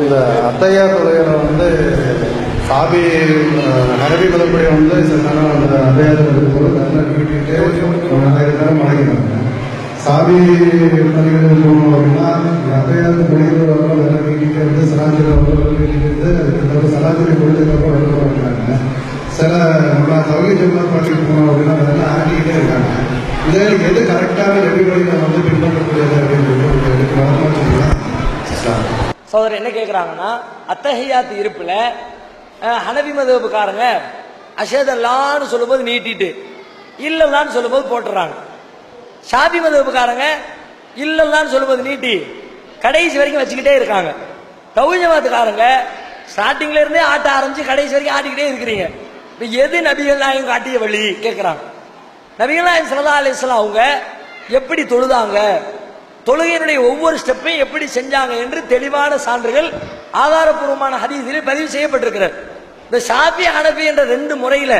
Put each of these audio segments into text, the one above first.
இந்த அத்தையா தொகையில வந்து சாபி அஹ், அரபி மதப்படி வந்து சில நேரம் அந்த அத்தையா தொகையை நல்லா நேரம் மடங்கினாங்க சாபி பதிகள் போகணும் அப்படின்னா அத்தையார் அத்தையா தொகையில் நல்லா நீட்டிட்டு வந்து சராஜரி நீட்டிட்டு அதுக்கப்புறம் சராஜரி முடிஞ்சதுக்கப்புறம் வெளில வைக்கிறாங்க சில நம்ம தவகை ஜெல்லாம் பள்ளிக்கு போனோம் அப்படின்னா அதெல்லாம் ஆட்டிக்கிட்டே இருக்காங்க. இதில் எது கரெக்டான நெறிமுறையை வந்து பின்பற்றக்கூடியது அப்படின்னு சொல்லி சோதரர் என்ன கேட்குறாங்கன்னா அத்தஹியாத்து இருப்பில் ஹனவி ஹனபி மதவுக்காரங்க அஷேதல்லான்னு சொல்லும்போது நீட்டிட்டு இல்லல்லான்னு சொல்லும்போது போட்டுறாங்க. ஷாபி மதவுக்காரங்க இல்லல்லான்னு சொல்லும்போது நீட்டி கடைசி வரைக்கும் வச்சுக்கிட்டே இருக்காங்க. தௌஜமாத்துக்காரங்க ஸ்டார்டிங்ல இருந்தே ஆட்ட ஆரம்பிச்சு கடைசி வரைக்கும் ஆட்டிக்கிட்டே இருக்கிறீங்க. இப்போ எது நபிகள் நாயகம் காட்டிய வழி? கேட்குறாங்க நபிகள் நாயகம் சல்லா அலிஸ்லாம் அவங்க எப்படி தொழுதாங்க? தொழுகையினுடைய ஒவ்வொரு ஸ்டெப்பையும் எப்படி செஞ்சாங்க என்று தெளிவான சான்றுகள் ஆதாரப்பூர்வமான ஹதீஸில் பதிவு செய்யப்பட்டிருக்கிறது. இந்த ஷாஃபி ஹனபி என்ற ரெண்டு முறையில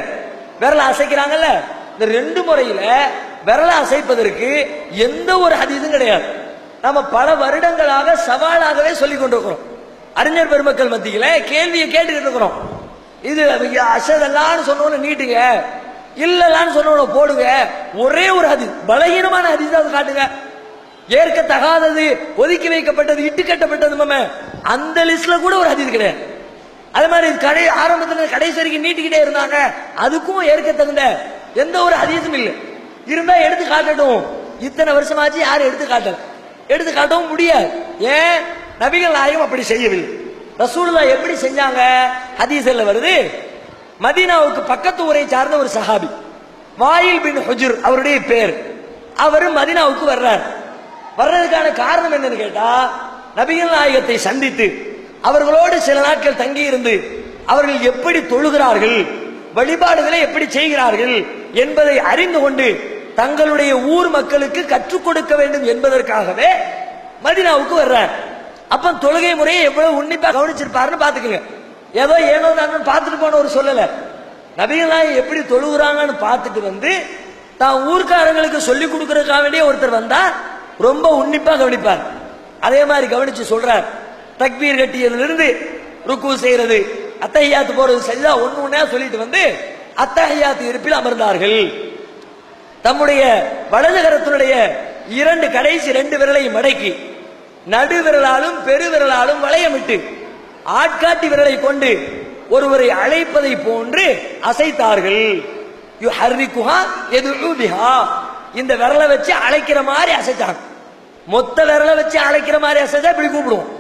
விரல அசைக்கிறாங்கல்ல இந்த ரெண்டு முறையில விரல அசைப்பதற்கு எந்த ஒரு ஹதீஸும் கிடையாது. நம்ம பல வருடங்களாக சவாலாகவே சொல்லிக் கொண்டிருக்கிறோம். அறிஞர் பெருமக்கள் மத்தியில கேள்வியை கேட்டுக்கிட்டு இருக்கிறோம். இது அசதெல்லாம் சொன்னோன்னு நீட்டுங்க இல்லலான்னு சொன்னவன போடுங்க ஒரே ஒரு ஹதீஸ் பலகீனமான ஹதீஸ் அதை காட்டுங்க. ஏற்க தகாதது ஒதுக்கி வைக்கப்பட்டது இட்டு கட்டப்பட்டது மாம. அந்த லிஸ்ட்ல கூட ஒரு ஹதீஸ் கிடையாது. அதே மாதிரி கடை ஆரம்பத்தில் கடைசி வரைக்கும் நீட்டிக்கிட்டே இருந்தாங்க. அதுக்கும் ஏற்க தகுந்த எந்த ஒரு ஹதீஸும் இல்லை. இருந்தா எடுத்து காட்டட்டும். இத்தனை வருஷமாச்சு யாரும் எடுத்து காட்டல? எடுத்து காட்டவும் முடியாது. ஏன்? நபிகள் நாயகம் அப்படி செய்யவில்லை. ரசூலுல்லா எப்படி செஞ்சாங்க? ஹதீசல்ல வருது? மதீனாவுக்கு பக்கத்து ஊரை சார்ந்த ஒரு சஹாபி வாயில் பின் ஹுஜுர் அவருடைய பேர். அவர் மதீனாவுக்கு வர்றார். வர்றதுக்கான காரணம் என்னன்னு கேட்டா நபிகள் நாயகத்தை சந்தித்து அவர்களோடு சில நாட்கள் தங்கி இருந்து அவர்கள் எப்படி தொழுகிறார்கள் வழிபாடுகளை எப்படி செய்கிறார்கள் என்பதை அறிந்து கொண்டு தங்களுடைய ஊர் மக்களுக்கு கற்றுக் கொடுக்க வேண்டும் என்பதற்காகவே மதினாவுக்கு வர்றார். அப்ப தொழுகை முறையை எவ்வளவு உன்னிப்பா கவனிச்சிருப்பாருன்னு பாத்துக்கங்க ஏதோ ஏனோ நான் பார்த்துட்டு போன ஒரு சொல்லல. நபிகள் எப்படி தொழுகிறாங்கன்னு பார்த்துட்டு வந்து தான் ஊர்க்காரங்களுக்கு சொல்லி கொடுக்கறதுக்காக வேண்டிய ஒருத்தர் வந்தா ரொம்ப உன்னிப்பா கவனிப்பார். அதே மாதிரி கவனிச்சு சொல்றார். தக்பீர் கட்டியதிலிருந்து ருக்கு செய்யறது அத்தஹியாத்து போறது சரிதா? ஒண்ணு ஒன்னா சொல்லிட்டு வந்து அத்தஹியாத்து இருப்பில் அமர்ந்தார்கள். தம்முடைய வலது கரத்தினுடைய இரண்டு கடைசி ரெண்டு விரலையும் மடக்கி நடு விரலாலும் பெரு விரலாலும் வளையமிட்டு ஆட்காட்டி விரலை கொண்டு ஒருவரை அழைப்பதை போன்று அசைத்தார்கள். யு ஹர்ரிகுஹா எது இந்த விரலை வச்சு அழைக்கிற மாதிரி அசைச்சாங்க. மொத்த விரலை வச்சு அழைக்கிற மாதிரி அசைச்சா இப்படி கூப்பிடுவோம்.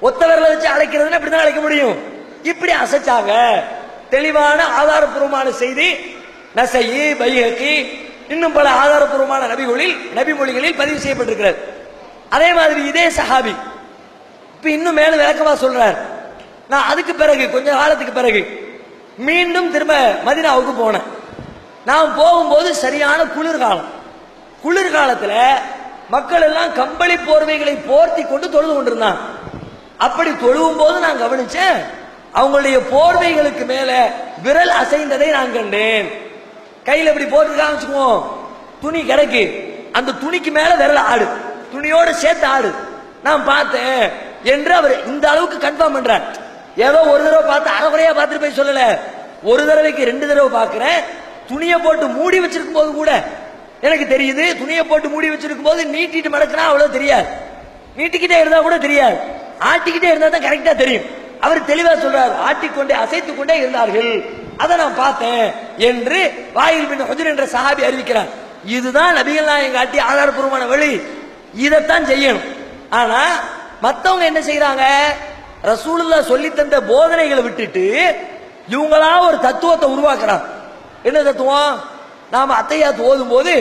ஒத்த விரலை வச்சு அழைக்கிறதுனா இப்படி தான் அழைக்க முடியும். இப்படி அசைச்சாங்க. தெளிவான ஆதாரப்பூர்வமான செய்தி நசையி பைஹக்கி இன்னும் பல ஆதாரப்பூர்வமான நபிகளில் நபிமொழிகளில் பதிவு செய்யப்பட்டிருக்கிறது. அதே மாதிரி இதே சஹாபி இப்ப இன்னும் மேல விளக்கமா சொல்றார். நான் அதுக்கு பிறகு கொஞ்ச காலத்துக்கு பிறகு மீண்டும் திரும்ப மதினாவுக்கு போனேன். நான் போகும்போது சரியான குளிர்காலம். குளிர்காலத்துல மக்கள் எல்லாம் கம்பளி போர்வைகளை போர்த்தி கொண்டு தொழுது கொண்டிருந்தாங்க அப்படி தொழுவும் போது நான் கவனிச்சேன் அவங்களுடைய போர்வைகளுக்கு மேல விரல் அசைந்ததை நான் கண்டேன். கையில இப்படி போட்டு காமிச்சுக்குவோம் துணி கிடக்கு. அந்த துணிக்கு மேல விரல் ஆடு. துணியோட சேர்த்து ஆடு. நான் பார்த்தேன் என்று அவர் இந்த அளவுக்கு கன்ஃபார்ம் பண்றார். ஏதோ ஒரு தடவை பார்த்து அறகுறையா பார்த்துட்டு போய் சொல்லல. ஒரு தடவைக்கு ரெண்டு தடவை பாக்குறேன் துணியை போட்டு மூடி வச்சிருக்கும் போது கூட எனக்கு தெரியுது துணியை போட்டு மூடி வச்சிருக்கும் போது நீட்டிட்டு மடக்கினா அவ்வளவு தெரியாது. நீட்டிக்கிட்டே இருந்தா கூட தெரியாது. ஆட்டிக்கிட்டே இருந்தா தான் கரெக்டா தெரியும். அவர் தெளிவா சொல்றார் ஆட்டிக்கொண்டே அசைத்து கொண்டே இருந்தார்கள். அதை நான் பார்த்தேன் என்று வாயில் பின் ஹஜர் என்ற சஹாபி அறிவிக்கிறார். இதுதான் நபிகள் நாயகம் காட்டி ஆதாரபூர்வமான வழி. இதைத்தான் செய்யணும். ஆனா மத்தவங்க என்ன செய்யறாங்க ரசூலுல்லா சொல்லி தந்த போதனைகளை விட்டுட்டு இவங்களா ஒரு தத்துவத்தை உருவாக்குறாங்க. என்ன தத்துவம்? நாம அத்தையாத்து ஓதும் போது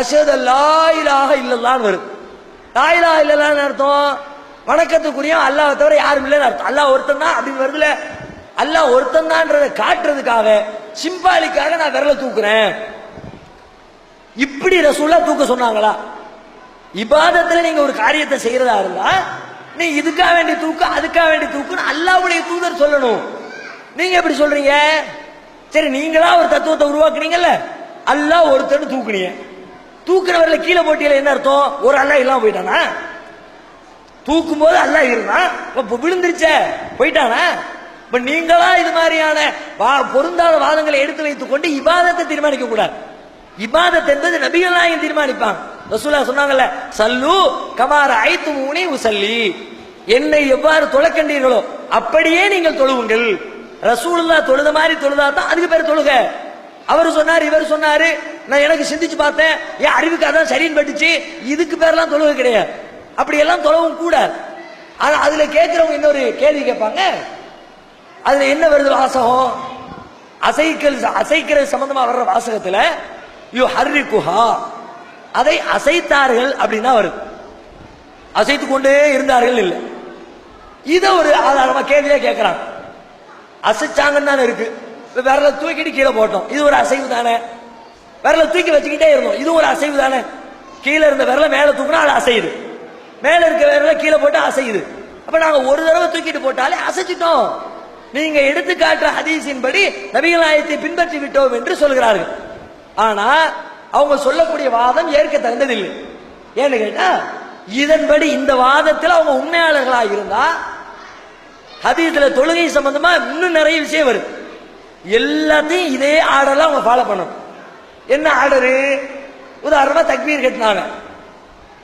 அஷது லாயிலாக இல்லல்லான்னு வரும். லாயிலா இல்லல்லான்னு அர்த்தம் வணக்கத்துக்குரிய அல்லாஹ் தவிர யாரும் இல்லைன்னு அர்த்தம். அல்லாஹ் ஒருத்தன் தான் அப்படின்னு வருதுல அல்லாஹ் ஒருத்தன் தான்றதை காட்டுறதுக்காக சிம்பாலிக்காக நான் விரல தூக்குறேன். இப்படி ரசூலா தூக்க சொன்னாங்களா? இபாதத்துல நீங்க ஒரு காரியத்தை செய்யறதா இருந்தா நீ இதுக்காக வேண்டி தூக்கு அதுக்காக வேண்டி தூக்குன்னு அல்லாவுடைய தூதர் சொல்லணும். நீங்க எப்படி சொல்றீங்க? சரி நீங்களா ஒரு தத்துவத்தை உருவாக்குனீங்கல்ல? அல்லாஹ் ஒருத்தர் தூக்குனிய. தூக்குனவர்ல கீழே போட்டியில என்ன அர்த்தம்? ஒரு அல்லா இல்லாம போயிட்டானா? தூக்கும் போது அல்லாஹ் இருந்தான் இப்ப விழுந்துருச்சே போயிட்டானா? இப்ப நீங்களா இது மாதிரியான வா- பொருந்தாத வாதங்களை எடுத்து வைத்துக் கொண்டு இபாதத்தை தீர்மானிக்க கூடாது. இபாதத் என்பது நபிகள் நாயகம் தீர்மானிப்பாங்க. ரசூலா சொன்னாங்கல்ல சல்லு கமார ஐத்து மூனி உசல்லி. என்னை எவ்வாறு தொலைக்கண்டீர்களோ அப்படியே நீங்கள் தொழுவுங்கள். ரசூலுல்லா தொழுத மாதிரி தொழுதா தான் அதுக்கு பேர் தொழுக. அவர் சொன்னார் இவர் சொன்னாரு. நான் எனக்கு சிந்திச்சு பார்த்தேன். என் அறிவுக்கு அதான் சரின்னு பட்டுச்சு. இதுக்கு பேர்லாம் தொழுவு கிடையாது. அப்படி எல்லாம் தொழவும் கூடாது ஆனா அதுல கேட்கிறவங்க இன்னொரு கேள்வி கேட்பாங்க. அதுல என்ன வருது வாசகம்? அசைக்கல் அசைக்கிறது சம்பந்தமா வர்ற வாசகத்துல யு ஹர்ரி குஹா அதை அசைத்தார்கள் அப்படின்னா வருது அசைத்து கொண்டே இருந்தார்கள் இல்லை. இதை ஒரு ஆதாரமா கேள்வியா கேட்கிறாங்க அசைச்சாங்கன்னு தானே இருக்கு. விரல தூக்கிட்டு கீழே போட்டோம். இது ஒரு அசைவு தானே? விரல தூக்கி வச்சுக்கிட்டே இருந்தோம். இது ஒரு அசைவு தானே? கீழே இருந்த விரல மேல தூக்கினா அது அசையுது. மேல இருக்க விரல கீழே போட்டு அசையுது. அப்ப நாங்க ஒரு தடவை தூக்கிட்டு போட்டாலே அசைச்சிட்டோம் நீங்க எடுத்து காட்டுற ஹதீஸின் படி நபிகள் நாயத்தை பின்பற்றி விட்டோம் என்று சொல்கிறார்கள். ஆனா அவங்க சொல்லக்கூடிய வாதம் ஏற்க தகுந்ததில்லை. ஏன்னு கேட்டா இதன்படி இந்த வாதத்தில் அவங்க உண்மையாளர்களா இருந்தா ஹதீஸ்ல தொழுகை சம்பந்தமா இன்னும் நிறைய விஷயம் வருது. எல்லாத்தையும் இதே ஆர்டர்ல அவங்க ஃபாலோ பண்ணணும். என்ன ஆர்டரு உதாரணமா தக்பீர் கட்டினாங்க.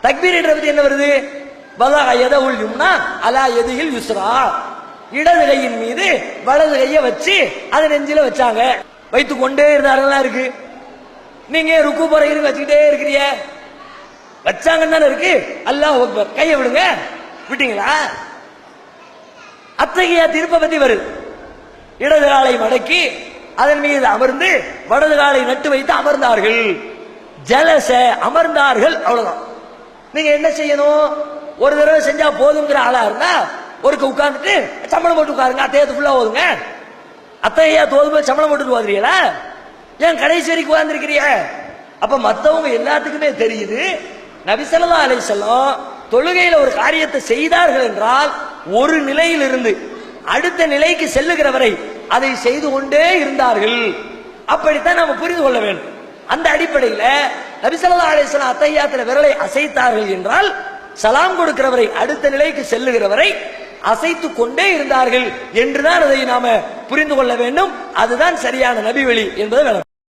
தக்பீர் பத்தி என்ன வருது? பலா எதை உள்யும்னா அலா எதில் யுஸ்ரா. இடது கையின் மீது வலது கையை வச்சு அதை நெஞ்சில வச்சாங்க. வைத்து கொண்டே இருந்தாரெல்லாம் இருக்கு. நீங்க ருக்கு போறீங்க வச்சுக்கிட்டே இருக்கிறீங்க? வச்சாங்கன்னு தானே இருக்கு. அல்லாஹ் அக்பர். கையை விடுங்க. விட்டீங்களா? அத்தகைய திருப்ப பத்தி வருது. இடது காலை மடக்கி அதன் மீது அமர்ந்து வலது காலை நட்டு வைத்து அமர்ந்தார்கள். ஜலச அமர்ந்தார்கள் அவ்வளவுதான். நீங்க என்ன செய்யணும்? ஒரு தடவை செஞ்சா போதுங்கிற ஆளா இருந்தா ஒருக்கு உட்கார்ந்துட்டு சம்பளம் போட்டு உட்காருங்க அத்தையத்து ஃபுல்லா ஓதுங்க. அத்தையா தோதும்போது சம்பளம் போட்டு ஓதுறீங்களா? ஏன் கடைசி வரைக்கும் உட்கார்ந்துருக்கிறீங்க? அப்ப மத்தவங்க எல்லாத்துக்குமே தெரியுது நபிசல்லா செல்லம் தொழுகையில ஒரு காரியத்தை செய்தார்கள் என்றால் ஒரு நிலையிலிருந்து அடுத்த நிலைக்கு செல்லுகிற வரை அதை செய்து கொண்டே இருந்தார்கள். அப்படித்தான் நாம புரிந்து கொள்ள வேண்டும். அந்த அடிப்படையில நபிசல்லா அலிஸ்லாம் அத்தையாத்துல விரலை அசைத்தார்கள் என்றால் சலாம் கொடுக்கிறவரை அடுத்த நிலைக்கு செல்லுகிறவரை அசைத்து கொண்டே இருந்தார்கள் என்றுதான் அதை நாம புரிந்து கொள்ள வேண்டும். அதுதான் சரியான நபி வழி என்பதை